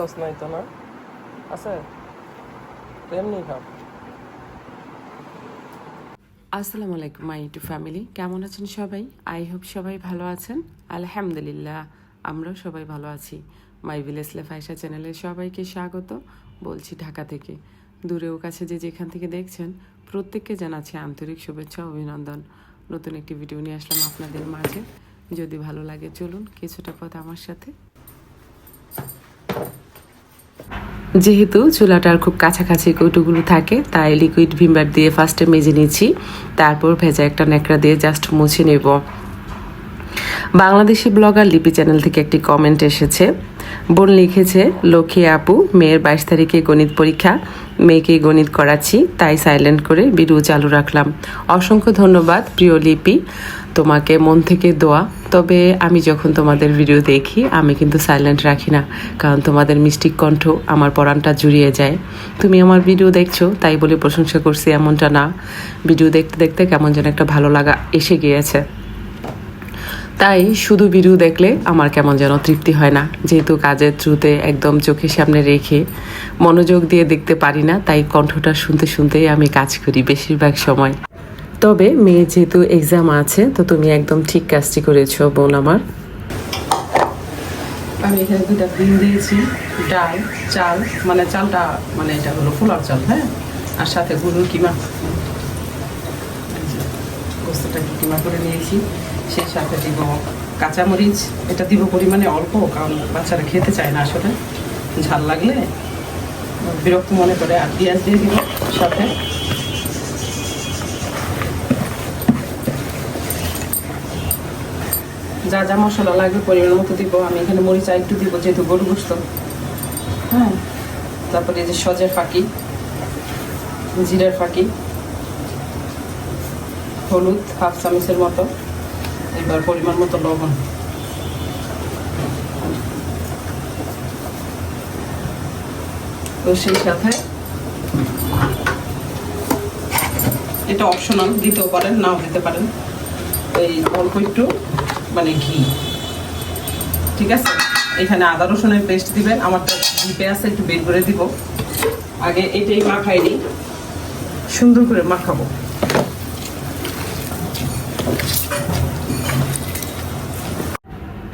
Sauce নাই তো না আছে এমনি খাও আসসালামু আলাইকুম মাই টু ফ্যামিলি কেমন আছেন সবাই? আই হোপ সবাই ভালো আছেন। আলহামদুলিল্লাহ, আমরাও সবাই ভালো আছি। মাই ভিলেজ লেফাইসা চ্যানেলে সবাইকে স্বাগত। বলছি ঢাকা থেকে। দূরেও কাছে যে যেখান থেকে দেখছেন, প্রত্যেককে জানাচ্ছি আন্তরিক শুভেচ্ছা অভিনন্দন। নতুন একটি ভিডিও নিয়ে আসলাম আপনাদের মাঝে। যদি ভালো লাগে, চলুন কিছুটা পথ আমার সাথে। যেহেতু চুলাটার খুব কাছাকাছি কৌটুগুলো থাকে, তাই লিকুইড ভিমবার দিয়ে ফার্স্টে মেজে নিচ্ছি। তারপর ভেজা একটা ন্যাকড়া দিয়ে জাস্ট মুছে নেব। বাংলাদেশি ব্লগার লিপি চ্যানেল থেকে একটি কমেন্ট এসেছে। বোন লিখেছে, লক্ষ্মী আপু, মেয়ের বাইশ তারিখে গণিত পরীক্ষা। মেয়েকে গণিত করাচ্ছি, তাই সাইলেন্ট করে ভিডিও চালু রাখলাম। অসংখ্য ধন্যবাদ প্রিয় লিপি। তোমাকে মন থেকে দোয়া। তবে আমি যখন তোমাদের ভিডিও দেখি, আমি কিন্তু সাইলেন্ট রাখি না। কারণ তোমাদের মিষ্টি কণ্ঠ আমার পরাণটা জুড়িয়ে যায়। তুমি আমার ভিডিও দেখছ, তাই বলে প্রশংসা করছি এমনটা না। ভিডিও দেখতে দেখতে কেমন যেন একটা ভালো লাগা এসে গিয়েছে। তাই শুধু ভিডিও দেখলে আমার কেমন যেন তৃপ্তি হয় না। যেহেতু কাজের থ্রুতে একদম চোখের সামনে রেখে মনোযোগ দিয়ে দেখতে পারি না, তাই কণ্ঠটা শুনতে শুনতেই আমি কাজ করি বেশিরভাগ সময়। তবে মেয়ে যেহেতু এক্সাম আছে তো তুমি একদম ঠিক কাজটি করেছ বোন আমার। আমি এখানে দুটা ডিম দিয়েছি ডাল চাল মানে চালটা মানে এটা হলো পোলার চাল হ্যাঁ? আর সাথে গরুর কিমা। যে, কিমা করে নিয়েছি। সেই সাথে দিব কাঁচামরিচ। এটা দিব পরিমাণে অল্প কারণ বাচ্চারা খেতে চায় না আসলে। ঝাল লাগলে বিরক্ত মনে করে আর পেঁয়াজ দিয়ে দিব সাথে। যা যা মশলা লাগবে পরিমাণ মতো দিব। আমি এখানে মরিচা একটু দিব, যেহেতু গরু গোস্ত। হ্যাঁ? তারপরে এই যে সজের ফাঁকি, জিরার ফাঁকি, হলুদ, হাফ চামচের মতো, এবার পরিমাণ মতো লবণ। তো সেই সাথে এটা অপশনাল দিতেও পারেন, নাও দিতে পারেন। এই অল্প একটু মানে ঘি। ঠিক আছে? এখানে আদা রসুনের পেস্ট দিবেন। আমার তো জিপে আছে, একটু বের করে দিব। আগে এটাই মাখাই দিই সুন্দর করে মাখাবো।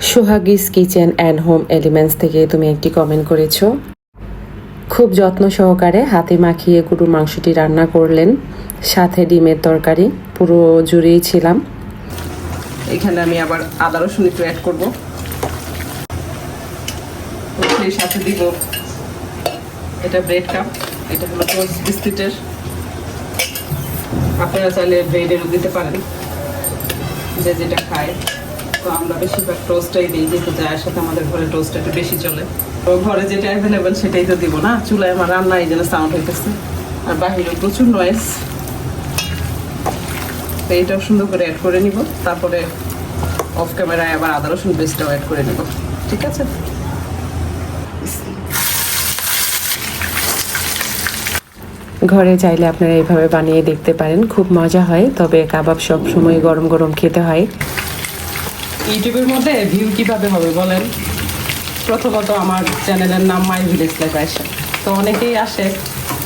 সোহাগিস কিচেন অ্যান্ড হোম এলিমেন্টস থেকে তুমি একটি কমেন্ট করেছ। খুব যত্ন সহকারে হাতে মাখিয়ে গরুর মাংসটি রান্না করলেন। সাথে ডিমের তরকারি। পুরো জুড়েই ছিলাম। এখানে আমি আবার আদা রসুন একটু অ্যাড করব। সেই সাথে দিব এটা ব্রেড কাপ এটা হলো টোস্ট বিস্কিটের আপনারা চাইলে ব্রেডেরও দিতে পারেন, যে যেটা খায়। তো আমরা বেশিরভাগ টোস্টটাই দিই, যেহেতু যার সাথে আমাদের ঘরে টোস্ট একটু বেশি চলে। তো ঘরে যেটা অ্যাভেলেবেল সেটাই তো দিব না। চুলায় আমার রান্না এই জন্য সাউন্ড হইতেছে। আর বাহিরে প্রচুর নয়েস তো এইটাও সুন্দর করে অ্যাড করে নিব। তারপরে অফ ক্যামেরায় আবার আদা রসুন পেস্টটাও অ্যাড করে নিব। ঠিক আছে? ঘরে চাইলে আপনারা এইভাবে বানিয়ে দেখতে পারেন খুব মজা হয় তবে কাবাব সব সময় গরম গরম খেতে হয়। ইউটিউবের মধ্যে ভিউ কীভাবে হবে বলেন? প্রথমত আমার চ্যানেলের নাম মাই ভিলেজ লাইফ আসে। তো অনেকেই আসে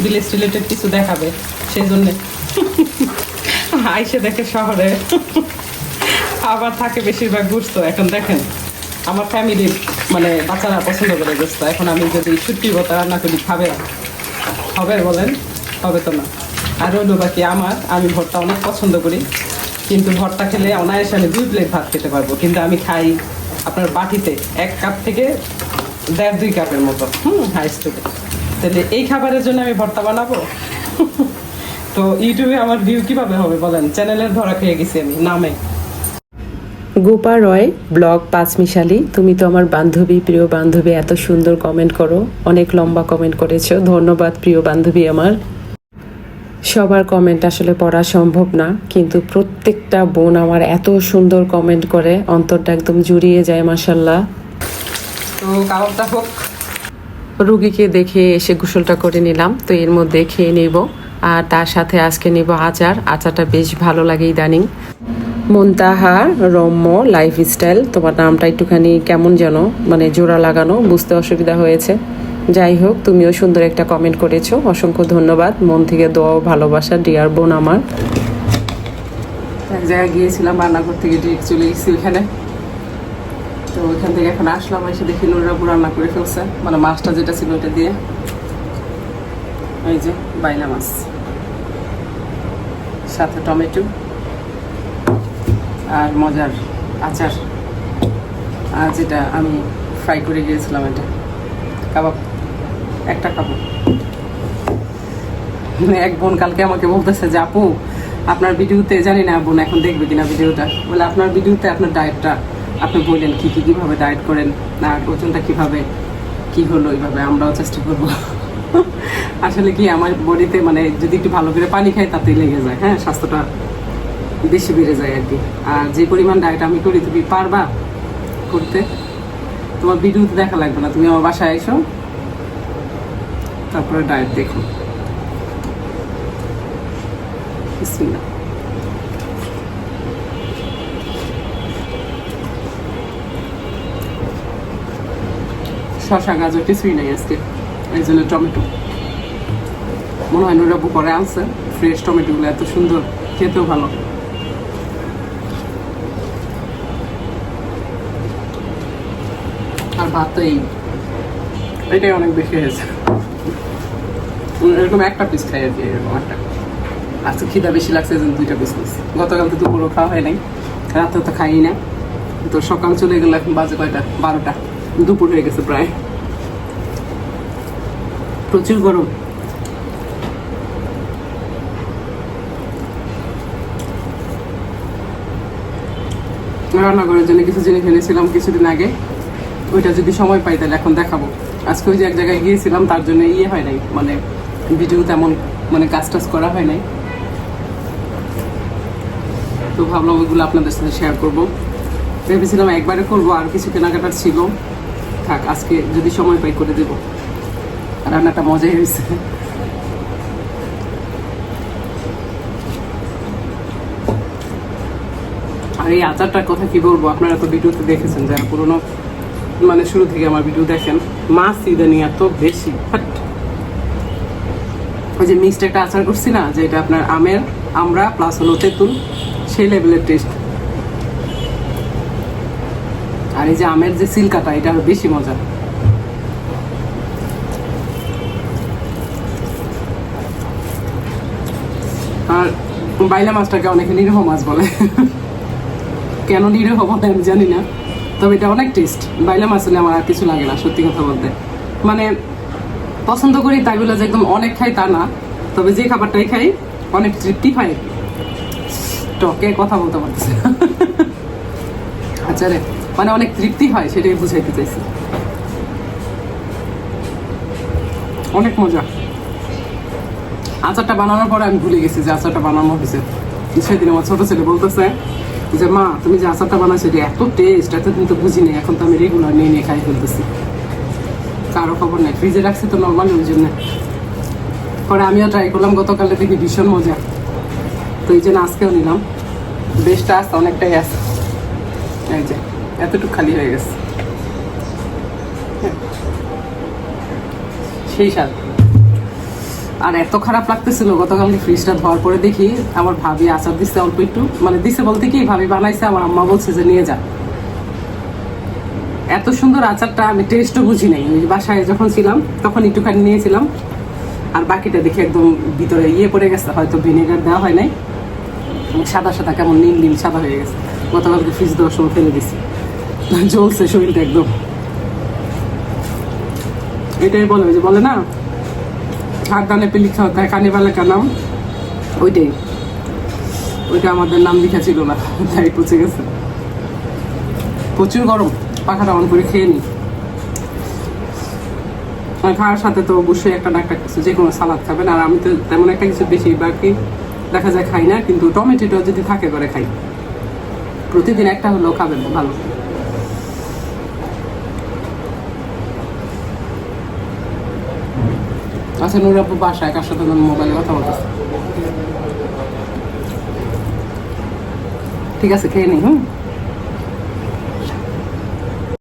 ভিলেজ রিলেটেড কিছু দেখাবে সেই জন্যে। আইসে দেখে শহরে। আবার থাকে বেশিরভাগ গুস্ত এখন দেখেন, আমার ফ্যামিলির মানে বাচ্চারা পছন্দ করে গুস্ত এখন আমি যদি ছুটি ভর্তা রান্না করি, খাবে? হবে বলেন? হবে তো না। আর রইল বাকি আমার। আমি ভর্তা অনেক পছন্দ করি। কিন্তু ভর্তা খেলে অনায়াসে আমি দুই প্লেট ভাত খেতে পারব। কিন্তু আমি খাই আপনার বাটিতে এক কাপ থেকে দেড় দুই কাপের মতো। হুম হাইস্ট তাহলে এই খাবারের জন্য আমি ভর্তা বানাবো? তো ইউটিউবে আমার ভিউ কীভাবে হবে বলেন? চ্যানেলের ধরা খেয়ে গেছি আমি নামে। গোপা রয় ব্লগ পাঁচমিশালি তুমি তো আমার বান্ধবী প্রিয় বান্ধবী এত সুন্দর কমেন্ট করো অনেক লম্বা কমেন্ট করেছ ধন্যবাদ প্রিয় বান্ধবী আমার। সবার কমেন্ট আসলে পড়া সম্ভব না কিন্তু প্রত্যেকটা বোন আমার এত সুন্দর কমেন্ট করে অন্তরটা একদম জুড়িয়ে যায় মাসাল্লাহ তো হোক। রুগীকে দেখে এসে গোসলটা করে নিলাম তো এর মধ্যে খেয়ে নেব। আর তার সাথে আজকে নেব আচার। আচারটা বেশ ভালো লাগে ইদানিং। মুনতাহা, রম্য লাইফ স্টাইল তোমার নামটা একটুখানি কেমন যেন মানে জোড়া লাগানো, বুঝতে অসুবিধা হয়েছে। যাই হোক, তুমিও সুন্দর একটা কমেন্ট করেছ। অসংখ্য ধন্যবাদ। মন থেকে দোয়া ভালোবাসা ডিয়ার বোন আমার। এক জায়গায় গিয়েছিলাম, রান্নাঘর থেকে ডিরেক্ট চলে গেছি ওইখানে। তো ওইখান থেকে এখন আসলাম, এসে দেখি নুরাবু রান্না করে ফেলছে। মানে মাছটা যেটা ছিল ওটা দিয়ে। এই যে বাইলা মাছ। সাথে টমেটো আর মজার আচার। আর যেটা আমি ফ্রাই করে গিয়েছিলাম এটা। কাবাব। একটা কাবাব। মানে এক বোন কালকে আমাকে বলতেছে যে, আপু, আপনার ভিডিওতে জানি না বোন এখন দেখবে কিনা ভিডিওটা। বলে, আপনার ভিডিওতে আপনার ডায়েটটা আপনি বললেন, কী কী, কীভাবে ডায়েট করেন? আর ওজনটা কীভাবে? কি হলো এইভাবে? আমরাও চেষ্টা করব। আসলে কি আমার বডিতে মানে যদি একটু ভালো করে পানি খাই, তাতেই লেগে যায়। হ্যাঁ স্বাস্থ্যটা বেশি বেড়ে যায় আর কি। আর যে পরিমাণ ডায়েট আমি করি, তুমি পারবা করতে? তোমার ভিডিওতে দেখা লাগবে না। তুমি আমার বাসায় এসো, তারপরে ডায়েট দেখো। বিসমিল্লাহ। শশা, গাজর কিছুই নাই আজকে। এই জন্য টমেটো। মনে হয় নুরাবু করে আনছে ফ্রেশ টমেটোগুলো এত সুন্দর, খেতেও ভালো। আর ভাত তো এই, এটাই অনেক বেশি হয়েছে। এরকম একটা পিস খাই আর কি, এরকম একটা। আজকে খিদা বেশি লাগছে এই জন্য দুইটা পিস নিচ্ছি গতকাল তো দুপুরও খাওয়া হয় নাই রাতে তো খাই না। তো সকাল চলে গেল এখন বাজে কয়টা? বারোটা। দুপুর হয়ে গেছে প্রায়। প্রচুর গরম। রান্নাঘরের জন্য কিছু জিনিস এনেছিলাম কিছুদিন আগে। ওইটা যদি সময় পাই তাহলে এখন দেখাবো। আজকে ওই যে এক জায়গায় গিয়েছিলাম, তার জন্য ইয়ে হয় নাই। মানে ভিডিও তেমন মানে কাজ টাজ করা হয় নাই। তো ভাবলাম ওইগুলো আপনাদের সাথে শেয়ার করব। ভেবেছিলাম একবারে করব, আর কিছু কেনাকাটার ছিল। থাক, আজকে যদি সময় পাই করে দেবো। রান্নাটা মজাই হয়েছে। আর এই আচারটার কথা কি বলব, আপনারা তো ভিডিওতে দেখেছেন যারা পুরোনো মানে শুরু থেকে আমার ভিডিও দেখেন, মাছ ইদানি এত বেশি। ওই যে মিক্সড একটা আচার করছি না যে এটা আপনার আমের আমরা প্লাস হলো তেঁতুল, সেই লেভেলের টেস্ট আর এই যে আমের যে সিল্কাটা, এটা বেশি মজা আর বাইলা মাছটাকে অনেকে নিরীহ মাছ বলে। কেন নিরীহ বলে আমি জানি না, তবে এটা অনেক টেস্ট বাইলা মাছ হলে আমার আর কিছু লাগে না, সত্যি কথা বলতে। মানে পছন্দ করি তাই যে একদম অনেক খাই তা না, তবে যে খাবারটাই খাই, অনেক তৃপ্তি পাই। টকে কথা বলতে পারতেছি। আচ্ছা রে মানে অনেক তৃপ্তি হয়, সেটাই বুঝাইতে চাইছি। অনেক মজা। আচারটা বানানোর পরে আমি ভুলে গেছি যে আচারটা বানানো হয়েছে। সেদিন আমার ছোট ছেলে বলতেছে যে, মা, তুমি যে আচারটা বানাইছো এটা এত টেস্ট এতদিন তো বুঝি নেই, এখন তো আমি রেগুলার নিয়ে নিয়ে খাই ফেলতেছি। কারও খবর নাই ফ্রিজে রাখছি তো নর্মালি ওই জন্য। পরে আমিও ট্রাই করলাম গতকালে দেখি ভীষণ মজা। তো এই জন্য আজকেও নিলাম। বেশটা আসতে অনেকটাই আসে এই যে, এতটুকু খালি হয়ে গেছে। হ্যাঁ। সেই স্বাদ। আর এত খারাপ লাগতেছিল, গতকালকে ফ্রিজটা ধোয়ার পরে দেখি আমার ভাবি আচার দিচ্ছে অল্প একটু। মানে দিছে বলতে কি, ভাবি বানাইছে, আমার আম্মা বলছে যে নিয়ে যা। এত সুন্দর আচারটা আমি টেস্টও বুঝি নাই। বাসায় যখন ছিলাম, তখন একটুখানি নিয়েছিলাম। আর বাকিটা দেখে একদম ভিতরে ইয়ে পড়ে গেছে, হয়তো ভিনেগার দেওয়া হয় নাই। সাদা সাদা কেমন নীল নীল সাদা হয়ে গেছে। গতকালকে ফ্রিজ দেওয়ার সময় ফেলে দিছি। জ্বলছে শরীরটা একদম। এটাই বলে যে বলে না হাত ডানে পে লিখা কানে বালে কা নাম ওইটাই। ওইটা আমাদের নাম লিখা ছিল না, তাই পচে গেছে। প্রচুর গরম, পাখাটা অন করে খেয়ে নিই খাওয়ার সাথে তো অবশ্যই একটা একটা কিছু যে কোনো সালাদ খাবেন। আর আমি তো তেমন একটা কিছু বেশি বাকি দেখা যায় খাই না, কিন্তু টমেটোটা যদি থাকে করে খাই। প্রতিদিন একটা হলেও খাবেন, ভালো। আচ্ছা নুরাপুর বাসায় কার সাথে মোবাইলে কথা বলতেছে? ঠিক আছে খেয়ে নেই হুম?